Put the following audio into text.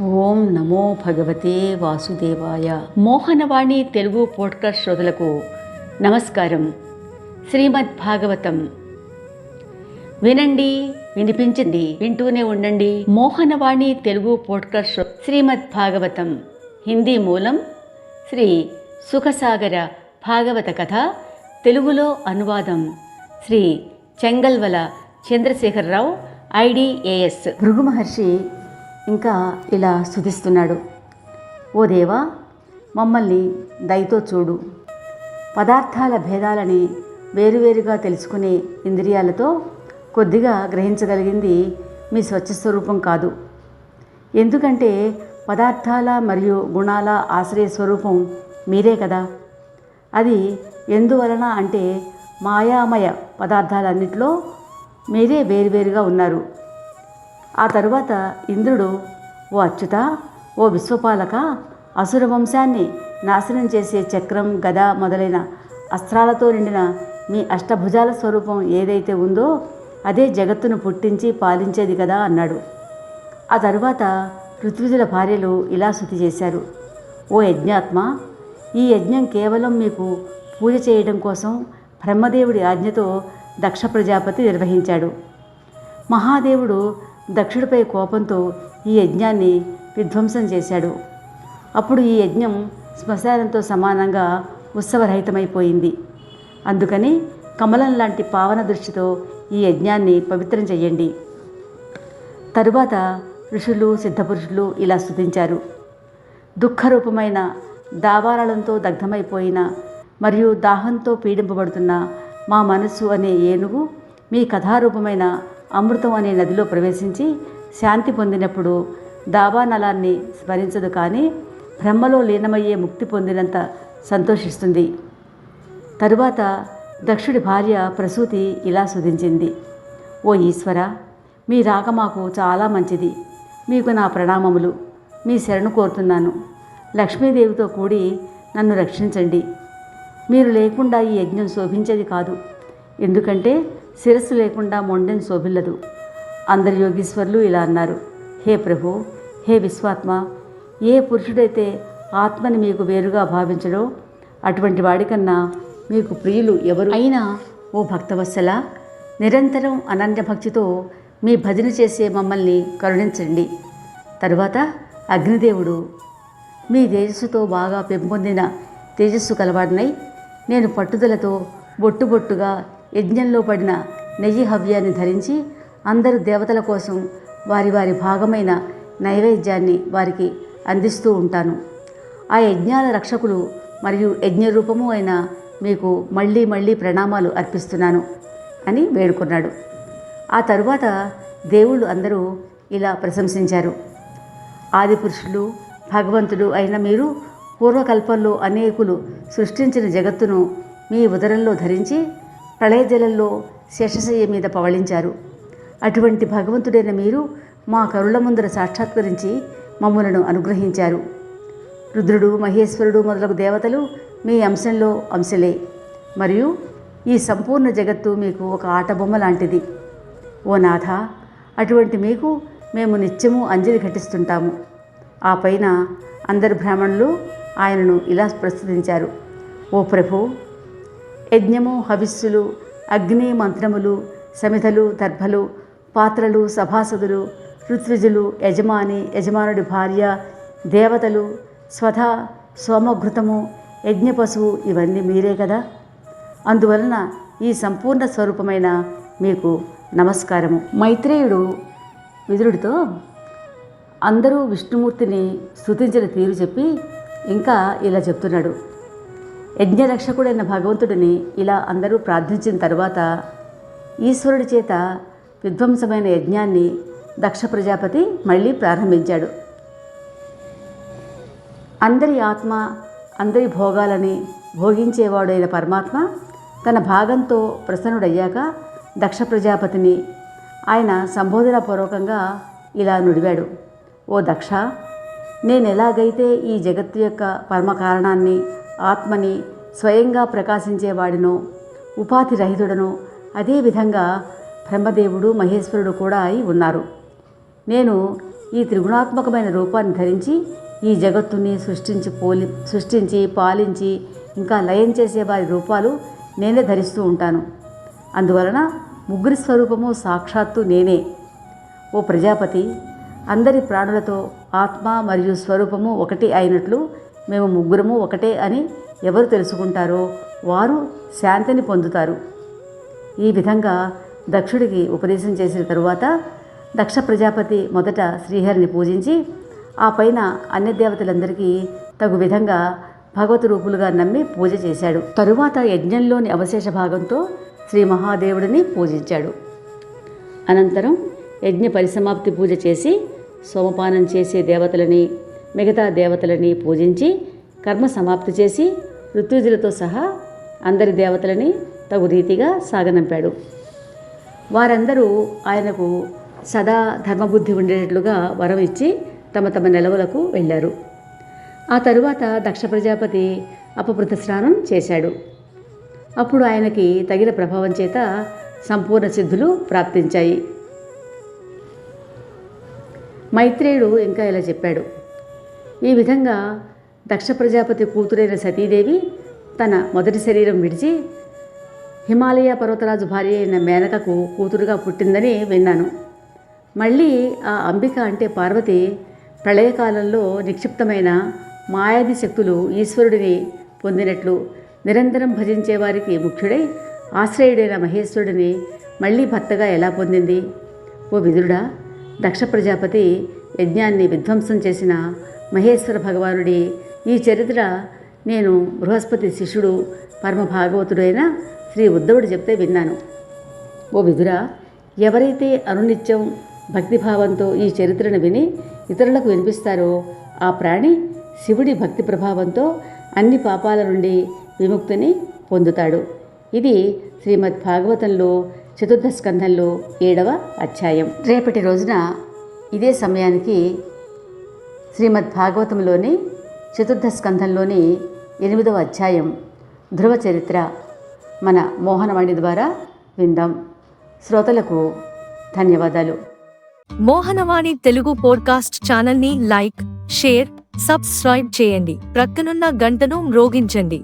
ఓం నమో భగవతే వాసుదేవాయ. మోహనవాణి తెలుగు పోడ్కాస్ట్ శ్రోతలకు నమస్కారం. శ్రీమద్ భాగవతం. వినండి వినిపించండి వింటూనే ఉండండి. మోహనవాణి తెలుగు పోడ్కాస్ట్ శ్రో- శ్రీమద్ భాగవతం. హిందీ మూలం శ్రీ సుఖసాగర భాగవత కథ తెలుగులో అనువాదం శ్రీ చెంగల్వల చంద్రశేఖరరావు ఐడిఏఎస్. భృగు మహర్షి ఇంకా ఇలా స్థుతిస్తున్నాడు ఓ దేవా మమ్మల్ని దయతో చూడు. పదార్థాల భేదాలని వేరువేరుగా తెలుసుకునే ఇంద్రియాలతో కొద్దిగా గ్రహించగలిగింది మీ స్వచ్ఛ స్వరూపం కాదు. ఎందుకంటే పదార్థాల మరియు గుణాల ఆశ్రయ స్వరూపం మీరే కదా. అది ఎందువలన అంటే మాయామయ పదార్థాలన్నిటిలో మీరే వేరువేరుగా ఉన్నారు. ఆ తరువాత ఇంద్రుడు ఓ అచ్యుత ఓ విశ్వపాలక అసుర వంశాన్ని నాశనం చేసే చక్రం గద మొదలైన అస్త్రాలతో నిండిన మీ అష్టభుజాల స్వరూపం ఏదైతే ఉందో అదే జగత్తును పుట్టించి పాలించేది కదా అన్నాడు. ఆ తరువాత ఋత్విజుల భార్యలు ఇలా శృతి చేశారు. ఓ యజ్ఞాత్మ ఈ యజ్ఞం కేవలం మీకు పూజ చేయడం కోసం బ్రహ్మదేవుడి ఆజ్ఞతో దక్ష ప్రజాపతి నిర్వహించాడు. మహాదేవుడు దక్షుడిపై కోపంతో ఈ యజ్ఞాన్ని విధ్వంసం చేశాడు. అప్పుడు ఈ యజ్ఞం శ్మశానంతో సమానంగా ఉత్సవరహితమైపోయింది. అందుకని కమలం లాంటి పావన దృష్టితో ఈ యజ్ఞాన్ని పవిత్రం చెయ్యండి తరువాత ఋషులు సిద్ధపురుషులు ఇలా స్థుతించారు దుఃఖరూపమైన దావారాలంతో దగ్ధమైపోయిన మరియు దాహంతో పీడింపబడుతున్న మా మనస్సు అనే ఏనుగు మీ కథారూపమైన అమృతం అనే నదిలో ప్రవేశించి శాంతి పొందినప్పుడు దావానలాన్ని స్మరించదు కానీ బ్రహ్మలో లీనమయ్యే ముక్తి పొందినంత సంతోషిస్తుంది. తరువాత దక్షుడి భార్య ప్రసూతి ఇలా సుధించింది ఓ ఈశ్వర మీ రాక మాకు చాలా మంచిది. మీకు నా ప్రణామములు. మీ శరణు కోరుతున్నాను. లక్ష్మీదేవితో కూడి నన్ను రక్షించండి. మీరు లేకుండా ఈ యజ్ఞం శోభించేది కాదు. ఎందుకంటే శిరస్సు లేకుండా మొండెం శోభిల్లదు. అందరి యోగీశ్వర్లు ఇలా అన్నారు. హే ప్రభు హే విశ్వాత్మ ఏ పురుషుడైతే ఆత్మని మీకు వేరుగా భావించడో అటువంటి వాడికన్నా మీకు ప్రియులు ఎవరు? అయినా ఓ భక్తవత్సల నిరంతరం అనన్య భక్తితో మీ భజన చేసే మమ్మల్ని కరుణించండి. తరువాత అగ్నిదేవుడు మీ తేజస్సుతో బాగా పెంపొందిన తేజస్సు కలవాడినై నేను పట్టుదలతో బొట్టు బొట్టుగా యజ్ఞంలో పడిన నెయ్యి హవ్యాన్ని ధరించి అందరు దేవతల కోసం వారి వారి భాగమైన నైవేద్యాన్ని వారికి అందిస్తూ ఉంటాను. ఆ యజ్ఞాల రక్షకులు మరియు యజ్ఞ రూపము అయిన మీకు మళ్ళీ మళ్ళీ ప్రణామాలు అర్పిస్తున్నాను అని వేడుకున్నాడు. ఆ తరువాత దేవుళ్ళు అందరూ ఇలా ప్రశంసించారు. ఆదిపురుషులు భగవంతుడు అయిన మీరు పూర్వకల్పంలో అనేకులు సృష్టించిన జగత్తును మీ ఉదరంలో ధరించి ప్రళయజలంలో శేషశయ్య మీద పవళించారు. అటువంటి భగవంతుడైన మీరు మా కరుల ముందర సాక్షాత్కరించి మమ్మలను అనుగ్రహించారు. రుద్రుడు మహేశ్వరుడు మొదలగు దేవతలు మీ అంశంలో అంశలే. మరియు ఈ సంపూర్ణ జగత్తు మీకు ఒక ఆటబొమ్మ లాంటిది. ఓ నాథ అటువంటి మీకు మేము నిత్యము అంజలి ఘటిస్తుంటాము. ఆ పైన అందరు బ్రాహ్మణులు ఆయనను ఇలా ప్రస్తుతించారు ఓ ప్రభు యజ్ఞము హవిస్సులు అగ్ని మంత్రములు సమితలు దర్భలు పాత్రలు సభాసదులు ఋత్విజులు యజమాని యజమానుడి భార్య దేవతలు స్వధ సోమఘృతము యజ్ఞ పశువు ఇవన్నీ మీరే కదా? అందువలన ఈ సంపూర్ణ స్వరూపమైన మీకు నమస్కారము. మైత్రేయుడు విదురుడితో అందరూ విష్ణుమూర్తిని స్థుతించిన తీరు చెప్పి ఇంకా ఇలా చెప్తున్నాడు. యజ్ఞరక్షకుడైన భగవంతుడిని ఇలా అందరూ ప్రార్థించిన తరువాత ఈశ్వరుడి చేత విధ్వంసమైన యజ్ఞాన్ని దక్ష ప్రజాపతి మళ్ళీ ప్రారంభించాడు. అందరి ఆత్మ అందరి భోగాలని భోగించేవాడైన పరమాత్మ తన భాగంతో ప్రసన్నుడయ్యాక దక్ష ప్రజాపతిని ఆయన సంబోధనపూర్వకంగా ఇలా నుడివాడు. ఓ దక్ష నేను ఎలాగైతే ఈ జగత్తు యొక్క పరమ కారణాన్ని ఆత్మని స్వయంగా ప్రకాశించేవాడినో ఉపాధి రహితుడనో అదేవిధంగా బ్రహ్మదేవుడు మహేశ్వరుడు కూడా అయి ఉన్నారు. నేను ఈ త్రిగుణాత్మకమైన రూపాన్ని ధరించి ఈ జగత్తుని సృష్టించి పోలి సృష్టించి పాలించి ఇంకా లయం చేసే వారి రూపాలు నేనే ధరిస్తూ ఉంటాను. అందువలన ముగ్గురి స్వరూపము సాక్షాత్తు నేనే. ఓ ప్రజాపతి అందరి ప్రాణులతో ఆత్మ మరియు స్వరూపము ఒకటి అయినట్లు మేము ముగ్గురము ఒకటే అని ఎవరు తెలుసుకుంటారో వారు శాంతిని పొందుతారు. ఈ విధంగా దక్షుడికి ఉపదేశం చేసిన తరువాత దక్ష ప్రజాపతి మొదట శ్రీహరిని పూజించి ఆ పైన అన్ని దేవతలందరికీ తగు విధంగా భగవత్ రూపులుగా నమ్మి పూజ చేశాడు. తరువాత యజ్ఞంలోని అవశేష భాగంతో శ్రీ మహాదేవుడిని పూజించాడు. అనంతరం యజ్ఞ పరిసమాప్తి పూజ చేసి సోమపానం చేసే దేవతలని మిగతా దేవతలని పూజించి కర్మ సమాప్తి చేసి ఋత్విజులతో సహా అందరి దేవతలని తగు రీతిగా సాగనంపాడు. వారందరూ ఆయనకు సదా ధర్మబుద్ధి ఉండేటట్లుగా వరం ఇచ్చి తమ తమ నెలవులకు వెళ్ళారు. ఆ తరువాత దక్ష ప్రజాపతి అపమృత స్నానం చేశాడు. అప్పుడు ఆయనకి తగిన ప్రభావం చేత సంపూర్ణ సిద్ధులు ప్రాప్తించాయి. మైత్రేయుడు ఇంకా ఇలా చెప్పాడు. ఈ విధంగా దక్ష ప్రజాపతి కూతురైన సతీదేవి తన మొదటి శరీరం విడిచి హిమాలయ పర్వతరాజు భార్య అయిన మేనకకు కూతురుగా పుట్టిందని విన్నాను. మళ్ళీ ఆ అంబిక అంటే పార్వతి ప్రళయకాలంలో నిక్షిప్తమైన మాయాది శక్తులు ఈశ్వరుడిని పొందినట్లు నిరంతరం భజించే వారికి ముఖ్యుడై ఆశ్రయుడైన మహేశ్వరుడిని మళ్ళీ భర్తగా ఎలా పొందింది? ఓ విదురుడా దక్ష ప్రజాపతి యజ్ఞాన్ని విధ్వంసం చేసిన మహేశ్వర భగవానుడి ఈ చరిత్ర నేను బృహస్పతి శిష్యుడు పరమ భాగవతుడైన శ్రీ ఉద్ధవుడు చెప్తే విన్నాను. ఓ విధుర ఎవరైతే అనునిత్యం భక్తిభావంతో ఈ చరిత్రను విని ఇతరులకు వినిపిస్తారో ఆ ప్రాణి శివుడి భక్తి ప్రభావంతో అన్ని పాపాల నుండి విముక్తిని పొందుతాడు. ఇది శ్రీమద్ భాగవతంలో చతుర్థ స్కంధంలో ఏడవ అధ్యాయం. రేపటి రోజున ఇదే సమయానికి శ్రీమద్ భాగవతంలోని చతుర్థ స్కంధంలోని ఎనిమిదవ అధ్యాయం ధ్రువ చరిత్ర మన మోహనవాణి ద్వారా విందాం. శ్రోతలకు ధన్యవాదాలు. మోహనవాణి తెలుగు పోడ్కాస్ట్ ఛానల్ని లైక్ షేర్ సబ్స్క్రైబ్ చేయండి. ప్రక్కనున్న గంటను మ్రోగించండి.